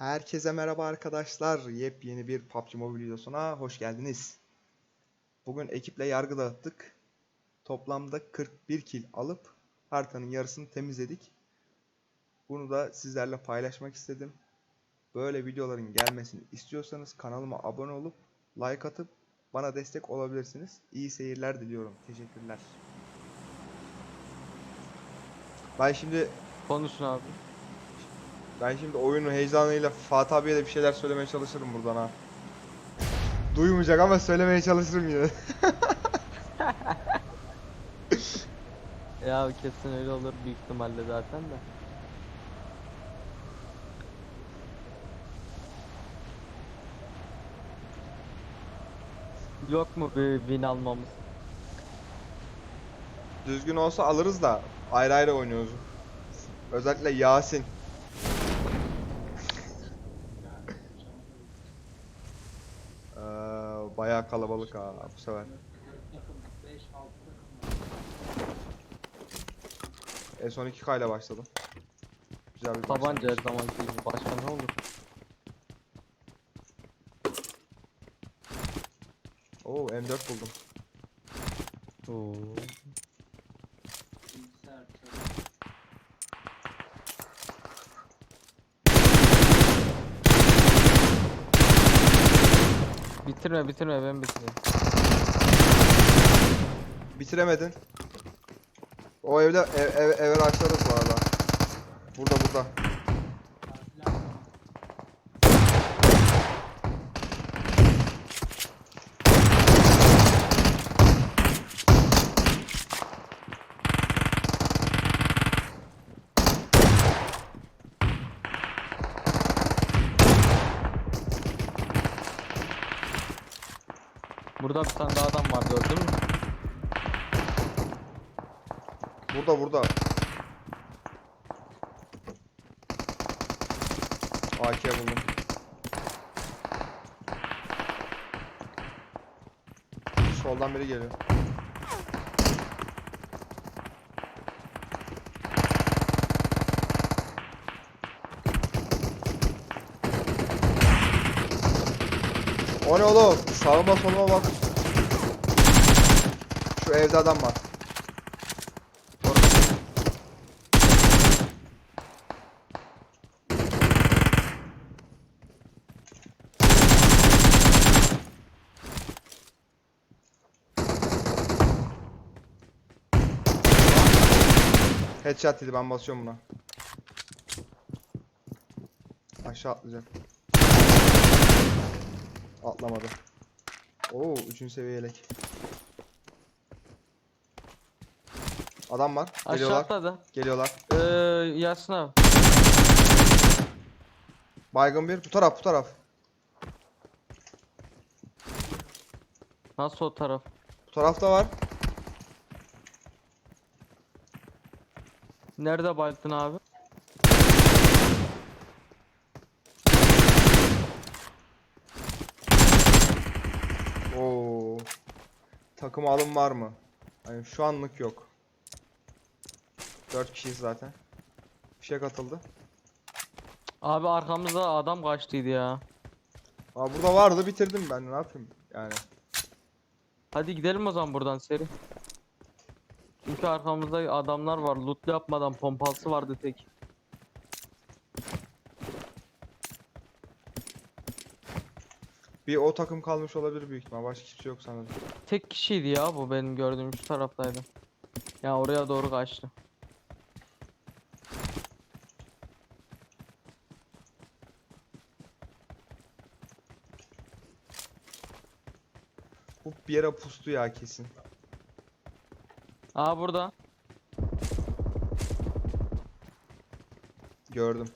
Herkese merhaba arkadaşlar. Yepyeni bir PUBG Mobile videosuna hoş geldiniz. Bugün ekiple yargı dağıttık. Toplamda 41 kill alıp haritanın yarısını temizledik. Bunu da sizlerle paylaşmak istedim. Böyle videoların gelmesini istiyorsanız kanalıma abone olup like atıp bana destek olabilirsiniz. İyi seyirler diliyorum. Teşekkürler. Ben şimdi Konuşun abi. Ben şimdi oyunun heyecanıyla Fatih abiye de bir şeyler söylemeye çalışırım buradan ha. Duymayacak ama söylemeye çalışırım yine. Ya kesin öyle olur büyük ihtimalle zaten de. Yok mu bir win almamız? Düzgün olsa alırız da ayrı ayrı oynuyoruz. Özellikle Yasin. Ee, bayağı kalabalık ha bu sefer. En son 2K ile başladım. Güzel bir Tabanca her zamanki gibi başka ne olur? Oo M4 buldum. Oo. Bitirme bitirme ben bitireyim. Bitiremedin. O evde ev, ev, eve açlarız bu. Burada burada. Burada bir tane daha adam var gördün mü? Burada burada. AK buldum. Soldan biri geliyor. O ne oğlum? Sağıma soluma bak. Şu evde adam var. Headshot dedi ben basıyorum buna. Aşağı atlayacak. Atlamadı. Oo, üçüncü seviye yelek. Adam var. Aşağı Geliyorlar. atladı. Geliyorlar. Ee, Yasin abi. Baygın bir. Bu taraf, bu taraf. Nasıl o taraf? Bu tarafta var. Nerede baydın abi? Oo. Takım alım var mı? Yani şu anlık yok. 4 kişiyiz zaten. Bir şey katıldı. Abi arkamızda adam kaçtıydı ya. Aa burada vardı bitirdim ben ne yapayım yani. Hadi gidelim o zaman buradan seri. Çünkü arkamızda adamlar var. Loot yapmadan pompalsı vardı tek. Bir o takım kalmış olabilir büyük ihtimal. Başka kimse yok sanırım. Tek kişiydi ya bu benim gördüğüm şu taraftaydı. Ya oraya doğru kaçtı. Bu bir yere pustu ya kesin. Aa burada. Gördüm.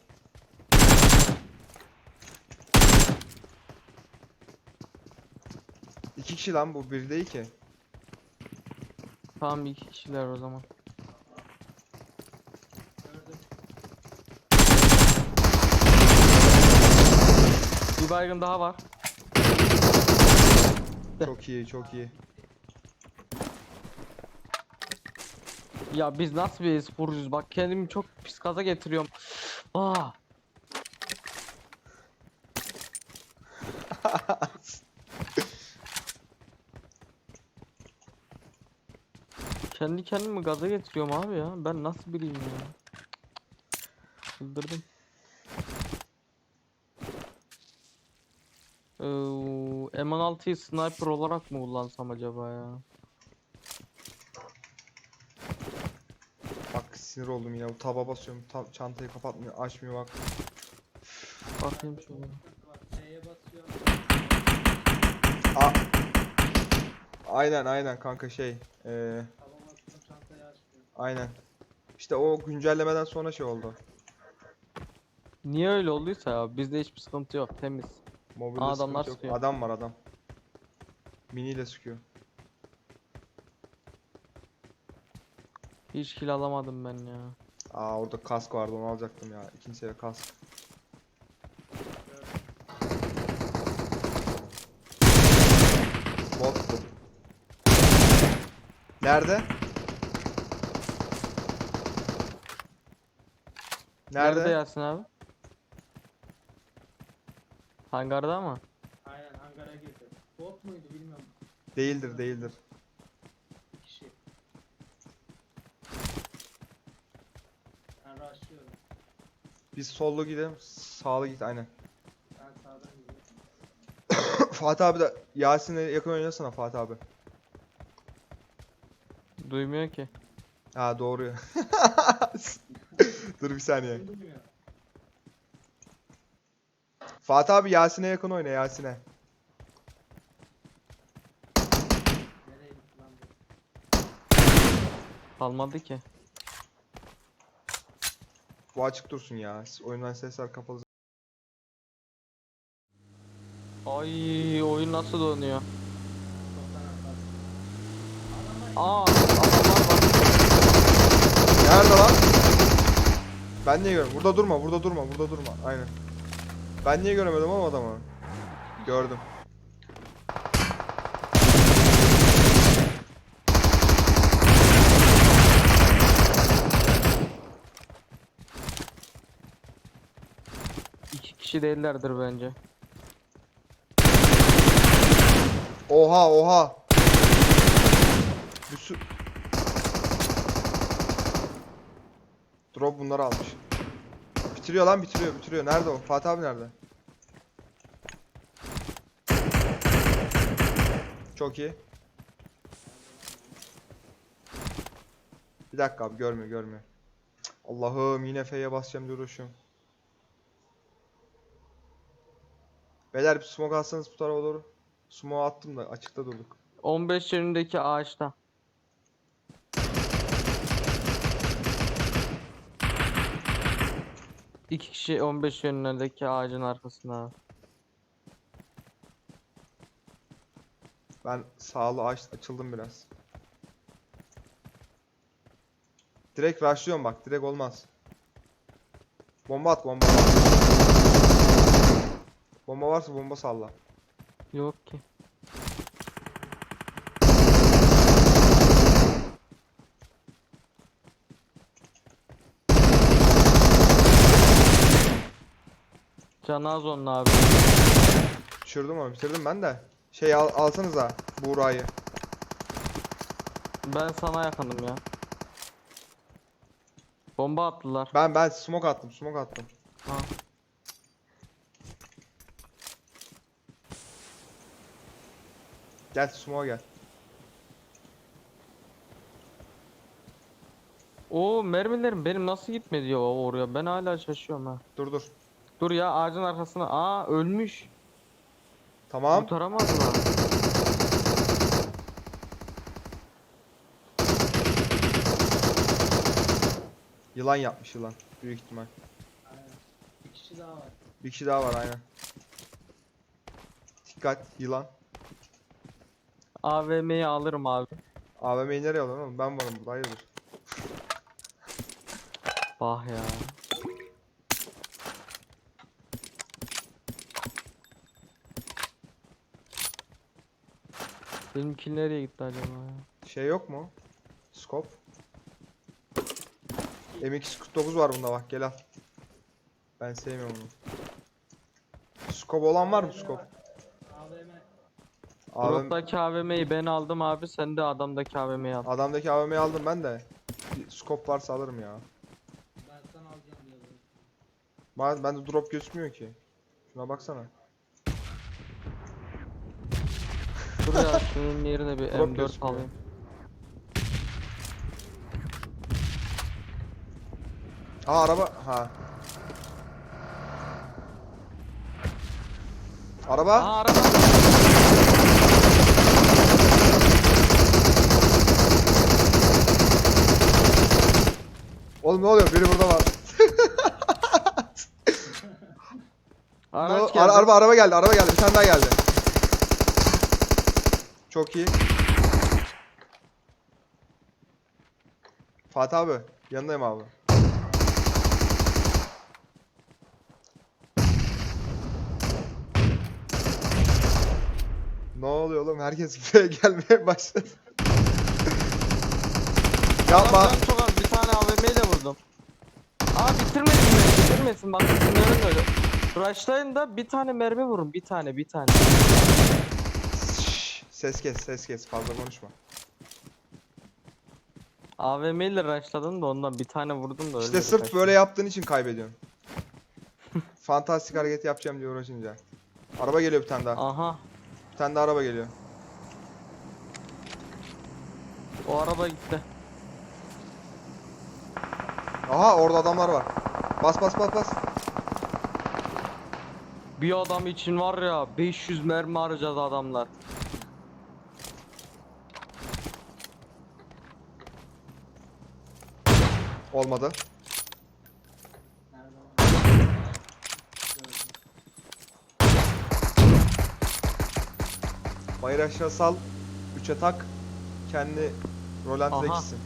İki kişi lan bu bir değil ki. Tamam iki kişiler o zaman. Bir baygın daha var. Çok iyi çok iyi. Ya biz nasıl bir sporcuyuz bak kendimi çok pis gaza getiriyorum. Aa. Kendi kendimi gaza getiriyorum abi ya. Ben nasıl biriyim ya? Çıldırdım. Ee, M16'yı sniper olarak mı kullansam acaba ya? Bak sinir oldum yine. Bu taba basıyorum. ta- çantayı kapatmıyor. Açmıyor bak. Bakayım şöyle. A aynen aynen kanka şey. Ee, Taba bastım çantayı açmıyor. Aynen. İşte o güncellemeden sonra şey oldu. Niye öyle olduysa ya bizde hiçbir sıkıntı yok temiz. Mobilde Aa, adamlar sıkıntı yok. sıkıyor. Adam var adam. Miniyle sıkıyor. Hiç kill alamadım ben ya. Aa orada kask vardı onu alacaktım ya. İkinci seviye kask. Bot bu. Nerede? Nerede? Nerede Yasin abi? Hangarda mı? Aynen hangara girdi. Bot muydu bilmiyorum. Değildir değildir. Kişi. Ben rushlıyorum. Biz sollu gidelim. Sağlı git aynen. Ben sağdan gidiyorum. Fatih abi de Yasin'e yakın oynasana Fatih abi. Duymuyor ki. Ha doğru ya. Dur bir saniye. Fatih abi Yasin'e yakın oyna Yasin'e. Kalmadı ki. Bu açık dursun ya. Oyundan sesler kapalı. Ay oyun nasıl dönüyor? Aa adamlar var. Nerede lan? Ben niye görmedim? Burada durma, burada durma, burada durma. Aynen. Ben niye göremedim ama adamı? Gördüm. İki kişi değillerdir bence. Oha, oha. Bir sü- Drop bunları almış. Bitiriyor lan, bitiriyor, bitiriyor. Nerede o? Fatih abi nerede? Çok iyi. Bir dakika abi görmüyor görmüyor. Allah'ım yine F'ye basacağım diye uğraşıyorum. Beyler bir smoke atsanız bu tarafa doğru. Smoke attım da açıkta durduk. 15 yerindeki ağaçta. İki kişi 15 yönündeki ağacın arkasında. Ben sağlı aç açıldım biraz. Direkt rushlıyorum bak direkt olmaz. Bomba at bomba. Bomba varsa bomba salla. Yok ki. Canı az onun abi. Düşürdüm onu bitirdim ben de. Şey al, alsanıza Buğra'yı. Ben sana yakınım ya. Bomba attılar. Ben ben smoke attım smoke attım. Ha. Gel smoke'a gel. O mermilerim benim nasıl gitmedi ya oraya? Ben hala şaşıyorum ha. Dur dur. Dur ya ağacın arkasına. Aa ölmüş. Tamam. Kurtaramadılar. Yılan yapmış yılan. Büyük ihtimal. Aynen. Bir kişi daha var. Bir kişi daha var aynen. Dikkat yılan. AVM'yi alırım abi. AVM'yi nereye oğlum? Ben varım burada hayırdır. Bah ya. Benimki nereye gitti acaba ya? Şey yok mu? Scope. M249 var bunda bak gel al. Ben sevmiyorum onu. Scope olan var mı scope? AVM Drop'taki AVM'yi ben aldım abi sen de adamdaki AVM'yi al. adamdaki AVM'yi aldım ben de. Scope varsa alırım ya. Ben sana alacağım diye. Ba- Bende drop gözükmüyor ki. Şuna baksana. Dur ya şunun yerine bir Drop M4 gözükmüyor. alayım. Aa araba. Ha. Araba. Aa araba. Oğlum ne oluyor? Biri burada var. Araç Ara- geldi. araba araba geldi. Araba geldi. Bir tane daha geldi. Çok iyi. Fatih abi. Yanındayım abi. Ne oluyor oğlum? Herkes buraya gelmeye başladı. Yapma. Adam çok az bir tane AVM'yi de vurdum. Aa bitirmesin beni bitirmesin bak sinirlerim öyle. Rush'tayım da bir tane mermi vurun bir tane bir tane. Ses kes, ses kes. Fazla konuşma. AVM ile rushladım da ondan bir tane vurdum da İşte ölmedi sırf kaçtı. böyle yaptığın için kaybediyorsun. Fantastik hareket yapacağım diye uğraşınca. Araba geliyor bir tane daha. Aha Bir tane daha araba geliyor. o araba gitti. Aha orada adamlar var. Bas bas bas bas. Bir adam için var ya 500 mermi harcadı adamlar. Olmadı. Bayır aşağı sal. 3'e tak. Kendi rolantide Aha. gitsin.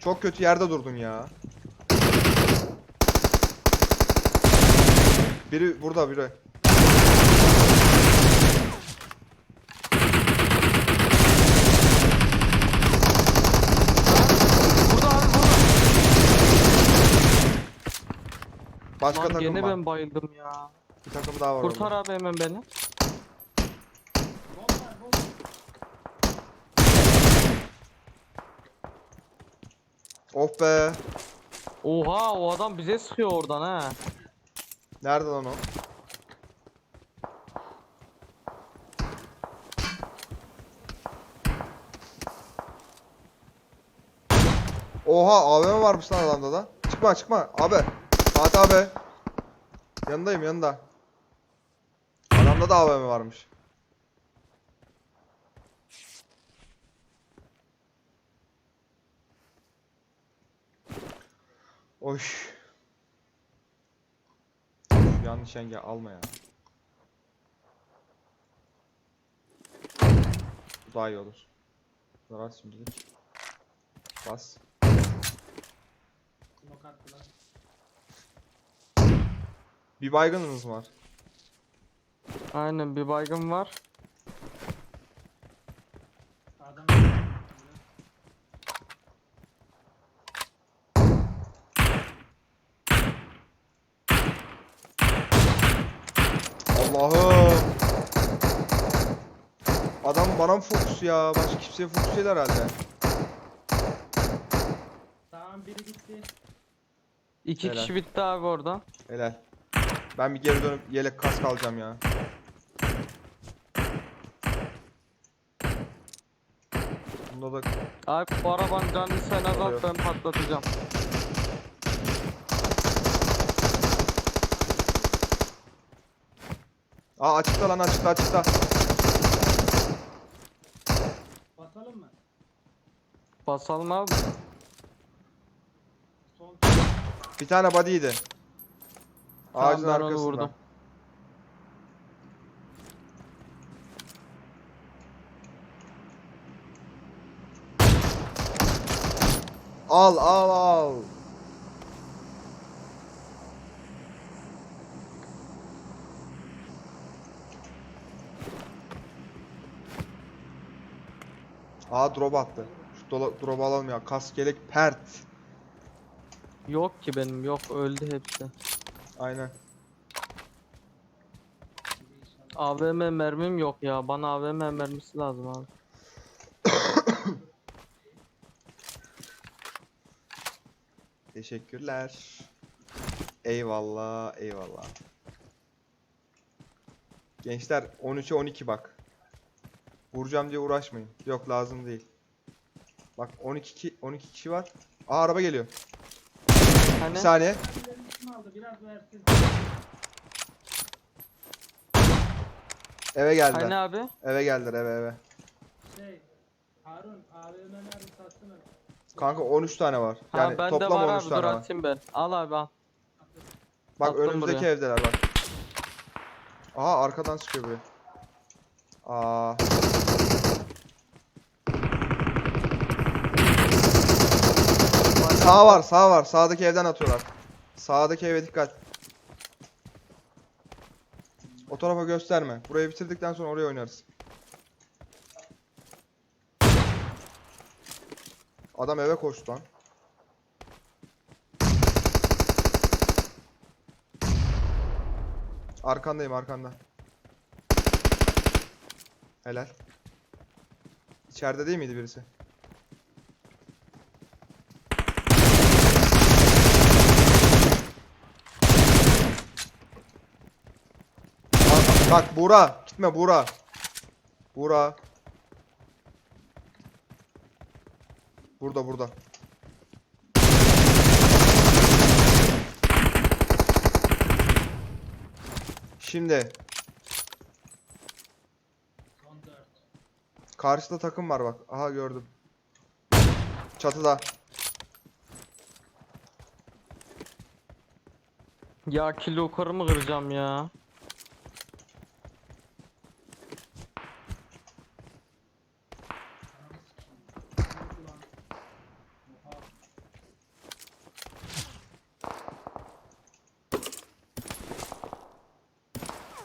Çok kötü yerde durdun ya. Biri burada biri. Başka Lan takım gene var. ben bayıldım ya. Bir takım daha var Kurtar orada. abi hemen beni. Of be. Oha o adam bize sıkıyor oradan ha. Nerede lan o? Oha AVM varmış lan adamda da. Çıkma çıkma abi. Fatih abi. Yanındayım yanında. Adamda da AVM varmış. Oy. Yanlış yenge alma ya. Bu daha iyi olur. Zarar şimdilik. Bas. Attılar. Bir baygınınız var. Aynen bir baygın var. Adam Allah'ım. Adam bana mı fokus ya? Başka kimseye fokus değil herhalde. Tamam biri gitti. İki Helal. kişi bitti abi oradan. Helal. Ben bir geri dönüp yelek kask alacağım ya. Bunda da Abi bu arabanın canını sen azalt Oluyor. ben patlatacağım. Aa açıkta lan açıkta açıkta. Basalım mı? Basalım abi. Bir tane body'ydi. Ağacın ben onu arkasında. vurdum. Al al al. Aa drop attı. Drop alalım ya. Kask yelek pert. Yok ki benim yok öldü hepsi. Aynen. AVM mermim yok ya. Bana AVM mermisi lazım abi. Teşekkürler. Eyvallah, eyvallah. Gençler 13'e 12 bak. Vuracağım diye uğraşmayın. Yok lazım değil. Bak 12 ki 12 kişi var. Aa araba geliyor. Bir Hani saniye. Kendilerini kim aldı? Biraz versin. Eve geldiler. hani abi? Eve geldiler eve eve. Şey, Harun, AVM mermi satsana. Kanka 13 tane var. Ha Yani bende toplam var 13 abi dur tane var. atayım ben. Al abi al. Bak attım önümüzdeki buraya. evdeler bak. Aha arkadan sıkıyor biri. Aa. Sağ var, sağ var. Sağdaki evden atıyorlar. Sağdaki eve dikkat. O tarafa gösterme. Burayı bitirdikten sonra oraya oynarız. Adam eve koştu lan. Arkandayım arkanda. Helal. İçeride değil miydi birisi? Bak, Buğra. Gitme Buğra. Buğra. Burada burada. Şimdi Son 4. karşıda takım var bak. Aha gördüm. Çatıda. Ya kilo yukarı kıracağım ya?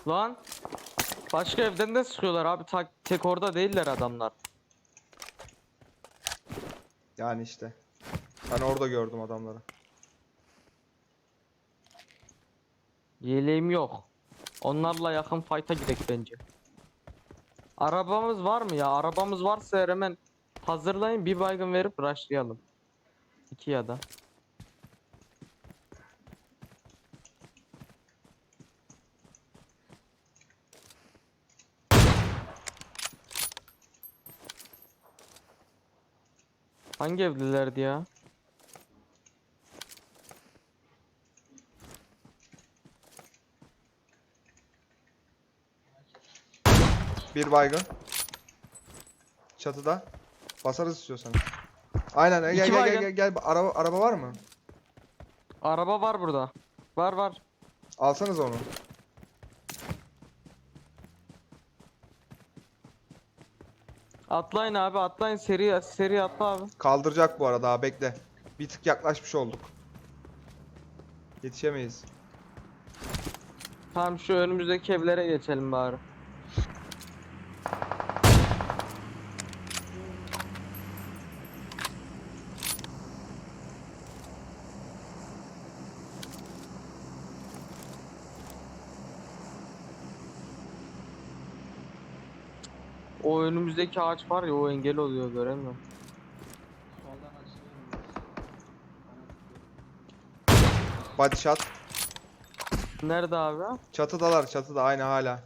Lan. Başka evden de sıkıyorlar abi. Tak, tek orada değiller adamlar. Yani işte. Ben orada gördüm adamları. Yeleğim yok. Onlarla yakın fight'a girek bence. Arabamız var mı ya? Arabamız varsa hemen hazırlayın bir baygın verip rushlayalım. İki ya da. Hangi evlilerdi ya? Bir baygın. Çatıda. Basarız istiyorsanız. Aynen gel İki gel gel baygın. gel gel araba araba var mı? Araba var burada. Var var. Alsanız onu. Atlayın abi atlayın seri seri atla abi. Kaldıracak bu arada daha bekle. Bir tık yaklaşmış olduk. Yetişemeyiz. Tamam şu önümüzdeki evlere geçelim bari. O önümüzdeki ağaç var ya o engel oluyor göremiyorum. Soldan açılıyorum. Body shot. Nerede abi? Çatıdalar çatıda aynı hala.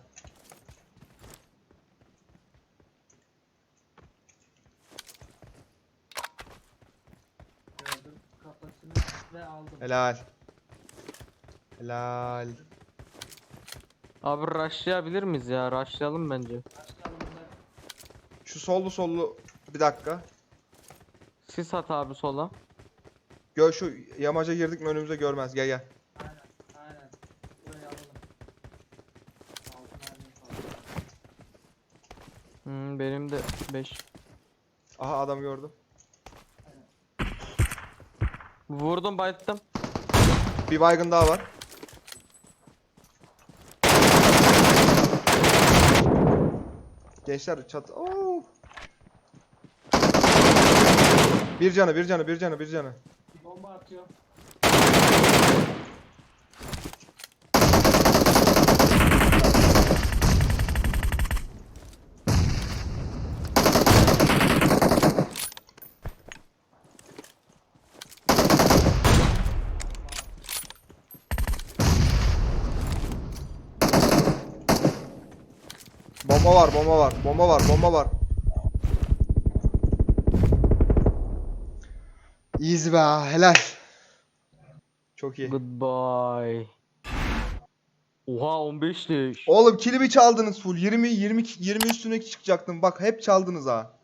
Gördüm kafasını ve aldım. Helal. Helal. Abi rushlayabilir miyiz ya? Rushlayalım bence. Şu sollu sollu bir dakika. Sis at abi sola. Gör şu yamaca girdik mi önümüze görmez. Gel gel. Aynen. Aynen. Burayı alalım. Altın halini falan. Hmm, benim de 5. Aha adam gördüm. Vurdum bayılttım. Bir baygın daha var. Gençler çat. Oo. Bir canı, bir canı, bir canı, bir canı. Bomba atıyor. Bomba var, bomba var, bomba var, bomba var. Easy be, helal. Çok iyi. Goodbye. Oha 15 leş. Oğlum kilimi çaldınız full. 20 20 20 üstüne çıkacaktım. Bak hep çaldınız ha.